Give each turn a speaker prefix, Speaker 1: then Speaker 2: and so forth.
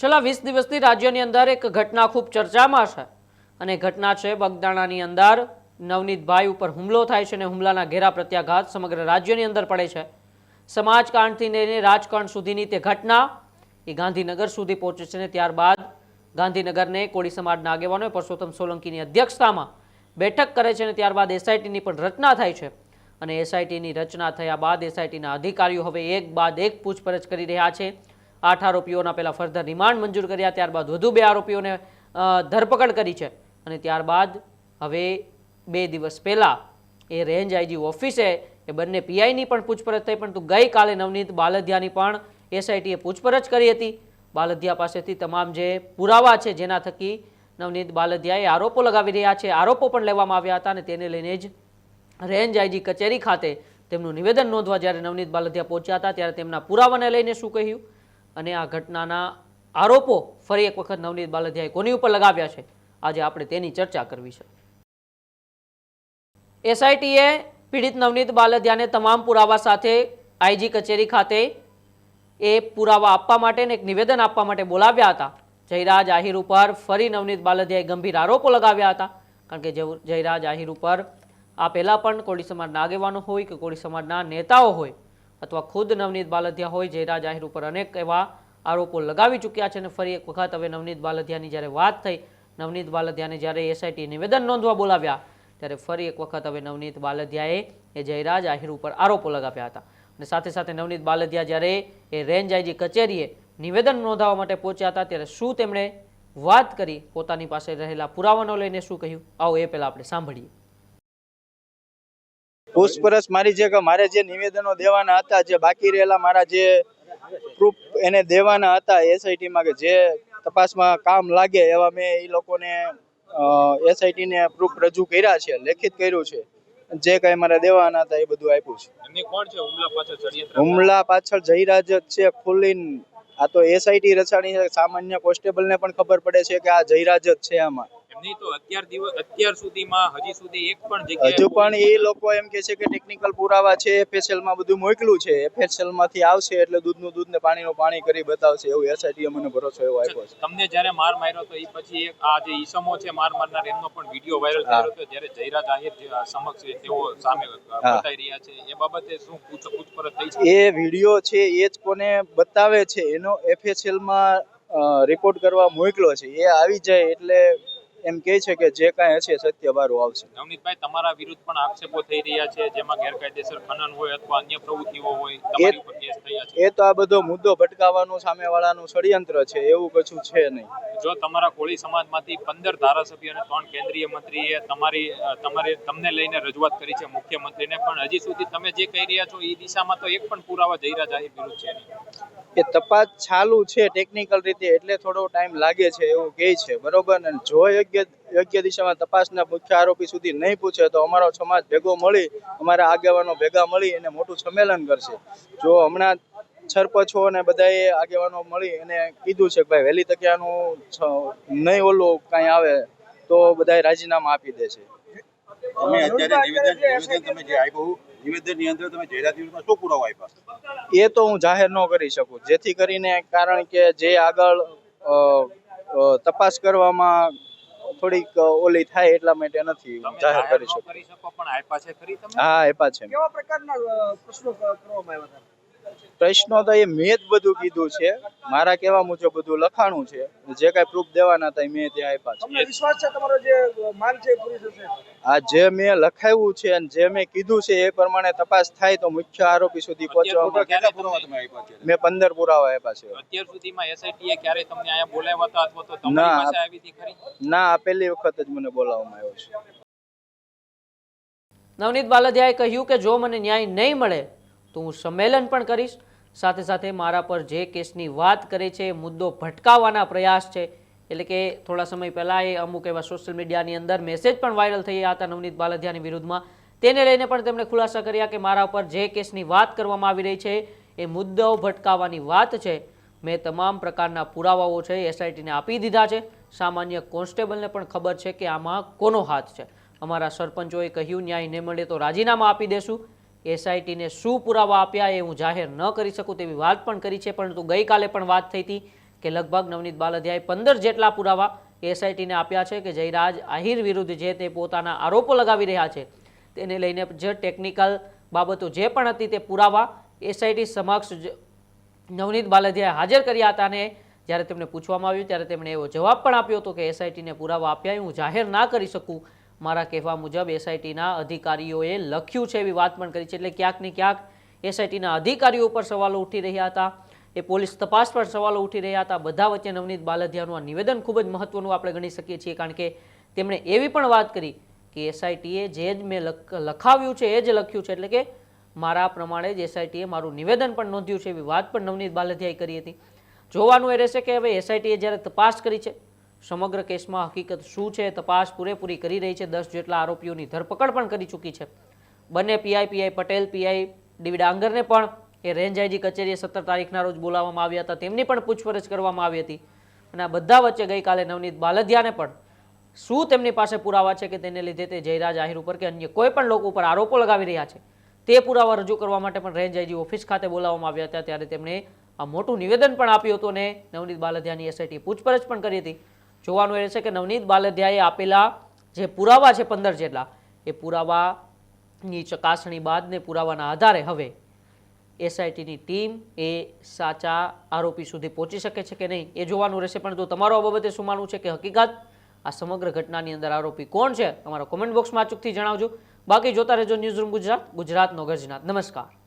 Speaker 1: છેલ્લા વીસ દિવસથી રાજ્યની અંદર એક ઘટના ખૂબ ચર્ચામાં છે. અને ઘટના છે બગદાણાની અંદર. નવનીતભાઈ ઉપર હુમલો થાય છે અને હુમલાના ઘેરા પ્રત્યાઘાત સમગ્ર રાજ્યની અંદર પડે છે. સમાજકાંડથી લઈને રાજકારણ સુધીની તે ઘટના એ ગાંધીનગર સુધી પહોંચે છે અને ત્યારબાદ ગાંધીનગરને કોળી સમાજના આગેવાનોએ પરસોત્તમ સોલંકીની અધ્યક્ષતામાં બેઠક કરે છે અને ત્યારબાદ એસઆઈટીની પણ રચના થાય છે. અને એસઆઈટીની રચના થયા બાદ એસઆઈટીના અધિકારીઓ હવે એક બાદ એક પૂછપરછ કરી રહ્યા છે. આઠ આરોપીઓના પહેલાં ફર્ધર રિમાન્ડ મંજૂર કર્યા, ત્યારબાદ વધુ બે આરોપીઓને ધરપકડ કરી છે. અને ત્યારબાદ હવે બે દિવસ પહેલાં એ રેન્જ આઈજી ઓફિસે એ બંને પીઆઈની પણ પૂછપરછ થઈ, પરંતુ ગઈકાલે નવનીત બાલધિયાની પણ એસઆઈટીએ પૂછપરછ કરી હતી. બાલધિયા પાસેથી તમામ જે પુરાવા છે જેના થકી નવનીત બાલધિયાએ આરોપો લગાવી રહ્યા છે, આરોપો પણ લેવામાં આવ્યા હતા અને તેને લઈને જ રેન્જ આઈજી કચેરી ખાતે તેમનું નિવેદન નોંધવા જ્યારે નવનીત બાલધિયા પહોંચ્યા હતા, ત્યારે તેમના પુરાવાને લઈને શું કહ્યું? અને આ ઘટનાના આરોપો ફરી એક વખત નવનીત બાલધિયાએ કોની ઉપર લગાવ્યા છે? આજે આપણે તેની ચર્ચા કરવી છે. એસઆઈટીએ પીડિત નવનીત બાલધિયાને તમામ પુરાવા સાથે આઈજી કચેરી ખાતે એ પુરાવા આપવા માટે ને એક નિવેદન આપવા માટે બોલાવ્યા હતા. જયરાજ આહિર ઉપર ફરી નવનીત બાલધિયાએ ગંભીર આરોપો લગાવ્યા હતા. કારણ કે જયરાજ આહિર ઉપર આ પહેલાં પણ કોળી સમાજના આગેવાનો હોય કે કોળી સમાજના નેતાઓ હોય અથવા ખુદ નવનીત બાલધિયા હોય જયરાજ આહિર ઉપર અનેક એવા આરોપો લગાવી ચૂક્યા છે અને ફરી એક વખત હવે નવનીત બાલધિયાની જ્યારે વાત થઈ, નવનીત બાલધિયાને જ્યારે એસઆઈટી નિવેદન નોંધવા બોલાવ્યા, ત્યારે ફરી એક વખત હવે નવનીત બાલધિયાએ એ જયરાજ આહિર ઉપર આરોપો લગાવ્યા હતા. અને સાથે સાથે નવનીત બાલધિયા જ્યારે એ રેન્જ આઈજી કચેરીએ નિવેદન નોંધાવવા માટે પહોંચ્યા હતા, ત્યારે શું તેમણે વાત કરી, પોતાની પાસે રહેલા પુરાવાનો લઈને શું કહ્યું? આવો એ પહેલાં આપણે સાંભળીએ.
Speaker 2: પૂછપરછ મારી છે કે મારે જે નિવેદનો દેવાના હતા જે બાકી રહેલા મારા જે પ્રૂફ એને દેવાના હતા એસઆઈટીમાં કે જે તપાસમાં કામ લાગે એવા મેં એ લોકોને એસઆઈટીને પ્રૂફ રજૂ કર્યા છે લેખિત કર્યું છે. જે કઈ મારે દેવાના હતા એ બધું આપ્યું છે.
Speaker 3: હુમલા પાછળ
Speaker 2: જયરાજ જ છે ખુલીન. આ તો એસઆઈટી રચાણી છે. સામાન્ય કોન્સ્ટેબલ ને પણ ખબર પડે છે કે આ જયરાજ જ છે આમાં.
Speaker 3: એમની તો અત્યાર દિવસ અત્યાર સુધીમાં હજી સુધી એક પણ જગ્યાએ
Speaker 2: હજુ પણ એ લોકો એમ કે છે કે ટેકનિકલ પુરાવા છે એફએસએલમાં બધું મોકલું છે એફએસએલમાંથી આવશે એટલે દૂધનું દૂધ ને પાણીનું પાણી કરી બતાવશે એવું એસઆઈટી મને ભરોસો એવો આપ્યો છે.
Speaker 3: તમને જ્યારે માર માર્યો તો એ પછી એક આ જે ઈસમો છે માર મારનાર એમનો પણ વીડિયો વાયરલ થયો હતો જ્યારે જયરા જાહેર સમક્ષ તેઓ સામે બતાવી રહ્યા છે. એ બાબતે શું પૂછ પૂછપરછ થઈ છે
Speaker 2: એ વીડિયો છે એ જ કોને બતાવે છે એનો એફએસએલમાં રિપોર્ટ કરવા મોકલો છે. એ આવી જાય એટલે એમ કહે છે કે જે કાંઈ હશે સત્ય વારું આવશે.
Speaker 3: નવનીતભાઈ તમારા વિરુદ્ધ પણ આક્ષેપો થઈ રહ્યા છે જેમાં ગેરકાયદેસર ખનન હોય અથવા અન્ય પ્રવૃત્તિઓ હોય તમારી ઉપર કેસ થયા છે.
Speaker 2: એ તો આ બધો મુદ્દો ભટકાવવાનું સામેવાળાનું ષડયંત્ર છે એવું કશું છે નહીં.
Speaker 3: જો તમારા કોળી સમાજમાંથી પંદર ધારાસભ્ય અને ત્રણ કેન્દ્રીય મંત્રીએ તમારી તમારે તમને લઈને રજૂઆત કરી છે મુખ્યમંત્રીને પણ હજી સુધી તમે જે કહી રહ્યા છો એ દિશામાં તો એક પણ પુરાવા જયરા જાહેર વિરુદ્ધ છે નહીં.
Speaker 2: કે તપાસ ચાલુ છે ટેકનિકલ રીતે એટલે થોડો ટાઈમ લાગે છે એવું કહે છે. બરોબર? ને જો યોગ્ય યોગ્ય દિશામાં તપાસના મુખ્ય આરોપી સુધી નહીં પૂછે તો અમારો સમાજ ભેગો મળી, અમારા આગેવાનો ભેગા મળી અને મોટું સંમેલન કરશે. જો હમણાં સરપંચો અને બધાએ આગેવાનો મળી અને કીધું છે કે ભાઈ વહેલી તકે આનું નહીં ઓલું કાંઈ આવે તો બધાએ રાજીનામા આપી દે છે.
Speaker 4: અત્યારે નિવેદન નિવેદન તમે જે આપ્યું નિવેદનની અંદર તમે જાહેરાત શું પુરાવો આપ્યા?
Speaker 2: એ તો હું જાહેર ન કરી શકું. જેથી કરીને કારણ કે જે આગળ તપાસ કરવામાં થોડીક ઓલી થાય એટલા માટે નથી જાહેર કરી શકું.
Speaker 3: શકો પણ આપ્યા છે
Speaker 2: હા આપ્યા છે.
Speaker 5: કેવા પ્રકારના પ્રશ્નો કરવામાં આવ્યા હતા?
Speaker 2: પ્રશ્નો તો એ મેં જ બધું કીધું છે. મારા કહેવા મુજબ બધું લખાણું છે. જે કાંઈ પ્રૂફ દેવાના હતા મેં ત્યાં આપ્યા છે.
Speaker 5: વિશ્વાસ છે તમારો જે છે
Speaker 2: આ જે મેં લખાવ્યું છે અને જે મેં કીધું છે એ પ્રમાણે તપાસ થાય તો મુખ્ય આરોપી સુધી
Speaker 4: છે?
Speaker 2: મેં પંદર પુરાવા આપ્યા છે.
Speaker 3: અત્યાર સુધીમાં એસઆઈટી ક્યારે તમને અહીંયા બોલાવ્યા હતા અથવા તો તમારી
Speaker 2: ના.
Speaker 3: પાસે આવી હતી ખરી?
Speaker 2: ના આ પહેલી વખત જ મને બોલાવવામાં આવ્યો છે.
Speaker 1: નવનીત બાલદિયાએ કહ્યું કે જો મને ન્યાય નહીં મળે તો હું સંમેલન પણ કરીશ સાથે સાથે મારા પર જે કેસની વાત કરે છે, મુદ્દો ભટકાવવાના પ્રયાસ છે, એટલે કે થોડા સમય પહેલાં એ અમુક એવા સોશિયલ મીડિયાની અંદર મેસેજ પણ વાયરલ થઈ હતા નવનીત બાલધિયાની વિરુદ્ધમાં. તેને લઈને પણ તેમણે ખુલાસા કર્યા કે મારા ઉપર જે કેસની વાત કરવામાં આવી રહી છે, એ મુદ્દાઓ ભટકાવવાની વાત છે. મેં તમામ પ્રકારના પુરાવાઓ છે એસઆઈટીને આપી દીધા છે. સામાન્ય કોન્સ્ટેબલને પણ ખબર છે કે આમાં કોનો હાથ છે. અમારા સરપંચોએ કહ્યું, ન્યાય ન મળે તો રાજીનામા આપી દેશું. એસઆઈટીને શું પુરાવા આપ્યા એ હું જાહેર ન કરી શકું તેવી વાત પણ કરી છે, પરંતુ ગઈકાલે પણ વાત થઈ હતી કે લગભગ નવનીત બાલધિયાએ પંદર જેટલા પુરાવા એસઆઈટીને આપ્યા છે કે જયરાજ આહિર વિરુદ્ધ જે તે પોતાના આરોપો લગાવી રહ્યા છે, તેને લઈને જે ટેકનિકલ બાબતો જે પણ હતી તે પુરાવા એસઆઈટી સમક્ષ નવનીત બાલધિયાએ હાજર કર્યા હતા અને જ્યારે તેમને પૂછવામાં આવ્યું ત્યારે તેમણે એવો જવાબ પણ આપ્યો હતો કે એસઆઈટીને પુરાવા આપ્યા હું જાહેર ના કરી શકું મારા કહેવા મુજબ એસઆઈટીના અધિકારીઓએ લખ્યું છે એવી વાત પણ કરી છે. એટલે ક્યાંક ને ક્યાંક એસઆઈટીના અધિકારીઓ ઉપર સવાલો ઉઠી રહ્યા હતા. એ પોલીસ તપાસ પર સવાલો ઉઠી રહ્યા હતા. બધા વચ્ચે નવનીત બાલધિયાનું આ નિવેદન ખૂબ જ મહત્વનું આપણે ગણી શકીએ છીએ, કારણ કે તેમણે એવી પણ વાત કરી કે એસઆઈટીએ જે જ મેં લખ- લખાવ્યું છે, એ જ લખ્યું છે. એટલે કે મારા પ્રમાણે જ એસઆઈટીએ મારું નિવેદન પણ નોંધ્યું છે એવી વાત પણ નવનીત બાલધિયાએ કરી હતી. જોવાનું એ રહેશે કે હવે એસઆઈટીએ જ્યારે તપાસ કરી છે સમગ્ર કેસમાં હકીકત શું છે? તપાસ પૂરેપૂરી કરી રહી છે. દસ જેટલા આરોપીઓની ધરપકડ પણ કરી ચૂકી છે. બંને PI PI Patel, PI D ડાંગરને પણ એ રેન્જ આઈજી કચેરીએ સત્તર તારીખના રોજ બોલાવવામાં આવ્યા હતા. તેમની પણ પૂછપરછ કરવામાં આવી હતી. અને આ બધા વચ્ચે ગઈકાલે નવનીત બાલધિયાને પણ શું તેમની પાસે પુરાવા છે કે તેને લીધે તે જયરાજ આહિર ઉપર કે અન્ય કોઈ પણ લોકો ઉપર આરોપો લગાવી રહ્યા છે? તે પુરાવા રજૂ કરવા માટે પણ રેન્જ આઈજી ઓફિસ ખાતે બોલાવવામાં આવ્યા હતા. ત્યારે તેમણે આ મોટું નિવેદન પણ આપ્યું હતું અને નવનીત બાલધિયાની એસઆઈટી પૂછપરછ પણ કરી હતી. જોવાનું રહેશે કે નવનીત બાલધ્યાએ આપેલા જે પુરાવા છે પંદર જેટલા, એ પુરાવાની ચકાસણી બાદ ને પુરાવાના આધારે હવે એસઆઈટીની ટીમ એ સાચા આરોપી સુધી પહોંચી શકે છે કે નહીં એ જોવાનું રહેશે. પણ જો તમારો આ બાબતે શું માનવું છે કે હકીકત, આ સમગ્ર ઘટનાની અંદર આરોપી કોણ છે, તમારા કોમેન્ટ બોક્સમાં અચૂકથી જણાવજો. બાકી જોતા રહેજો ન્યૂઝ રૂમ ગુજરાત, ગુજરાતનો ગર્જનાથ નમસ્કાર.